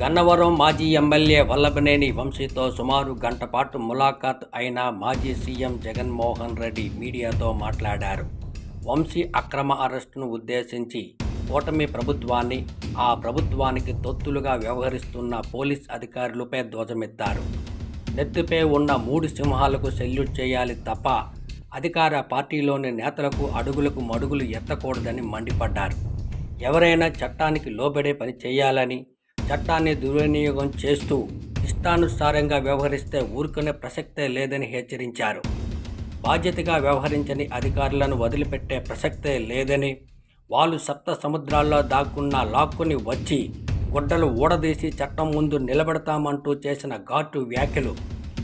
గన్నవరం మాజీ ఎమ్మెల్యే వల్లభనేని వంశీతో సుమారు గంట పాటు ములాఖాత్ అయిన మాజీ సీఎం జగన్మోహన్ రెడ్డి మీడియాతో మాట్లాడారు. వంశీ అక్రమ అరెస్టును ఉద్దేశించి కూటమి ప్రభుత్వాన్ని ఆ ప్రభుత్వానికి తొత్తులుగా వ్యవహరిస్తున్న పోలీస్ అధికారులపై ధ్వజమెత్తారు. నెత్తిపై ఉన్న మూడు సింహాలకు సెల్యూట్ చేయాలి తప్ప అధికార పార్టీలోని నేతలకు అడుగులకు మడుగులు ఎత్తకూడదని మండిపడ్డారు. ఎవరైనా చట్టానికి లోబడే పని చేయాలని చట్టాన్ని దుర్వినియోగం చేస్తూ ఇష్టానుసారంగా వ్యవహరిస్తే ఊరుకునే ప్రసక్తే లేదని హెచ్చరించారు. బాధ్యతగా వ్యవహరించని అధికారులను వదిలిపెట్టే ప్రసక్తే లేదని వాళ్ళు సప్త సముద్రాల్లో దాక్కున్న లాక్కుని వచ్చి గుడ్డలు ఊడదీసి చట్టం ముందు నిలబెడతామంటూ చేసిన ఘాటు వ్యాఖ్యలు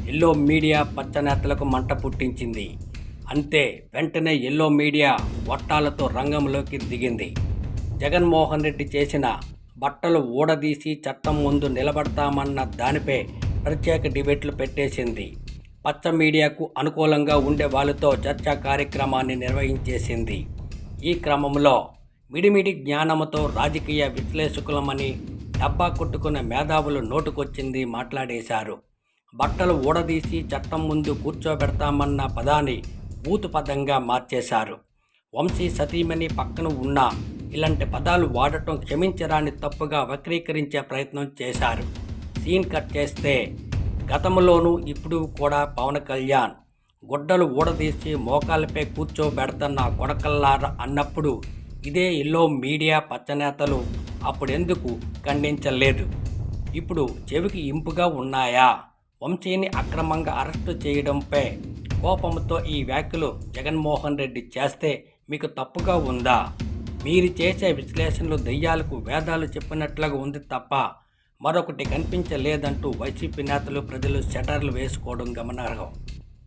ఎల్లో మీడియా పచ్చనేతలకు మంట పుట్టించింది. అంతే వెంటనే ఎల్లో మీడియా వట్టాలతో రంగంలోకి దిగింది. జగన్మోహన్ రెడ్డి చేసిన బట్టలు ఊడదీసి చట్టం ముందు నిలబడతామన్న దానిపై ప్రత్యేక డిబేట్లు పెట్టేసింది. పచ్చ మీడియాకు అనుకూలంగా ఉండే వాళ్ళతో చర్చా కార్యక్రమాన్ని నిర్వహించేసింది. ఈ క్రమంలో మిడిమిడి జ్ఞానముతో రాజకీయ విశ్లేషకులమని డబ్బా కొట్టుకున్న మేధావులు నోటుకొచ్చింది మాట్లాడేశారు. బట్టలు ఊడదీసి చట్టం ముందు కూర్చోబెడతామన్న పదాన్ని బూతు పదంగా మార్చేశారు. వంశీ సతీమణి పక్కన ఉన్న ఇలాంటి పదాలు వాడటం క్షమించరాని తప్పుగా వక్రీకరించే ప్రయత్నం చేశారు. సీన్ కట్ చేస్తే గతంలోనూ ఇప్పుడు కూడా పవన్ కళ్యాణ్ గుడ్డలు ఊడదీసి మోకాలపై కూర్చోబెడతన్న కొడకల్లార అన్నప్పుడు ఇదే ఇల్లో మీడియా పచ్చనేతలు అప్పుడెందుకు ఖండించలేదు? ఇప్పుడు చెవికి ఇంపుగా ఉన్నాయా? వంశీని అక్రమంగా అరెస్టు చేయడంపై కోపంతో ఈ వ్యాఖ్యలు జగన్మోహన్ రెడ్డి చేస్తే మీకు తప్పుగా ఉందా? మీరు చేసే విశ్లేషణలు దెయ్యాలకు వేదాలు చెప్పినట్లుగా ఉంది తప్ప మరొకటి కనిపించలేదంటూ వైసీపీ నేతలు ప్రజలు షటర్లు వేసుకోవడం గమనార్హం.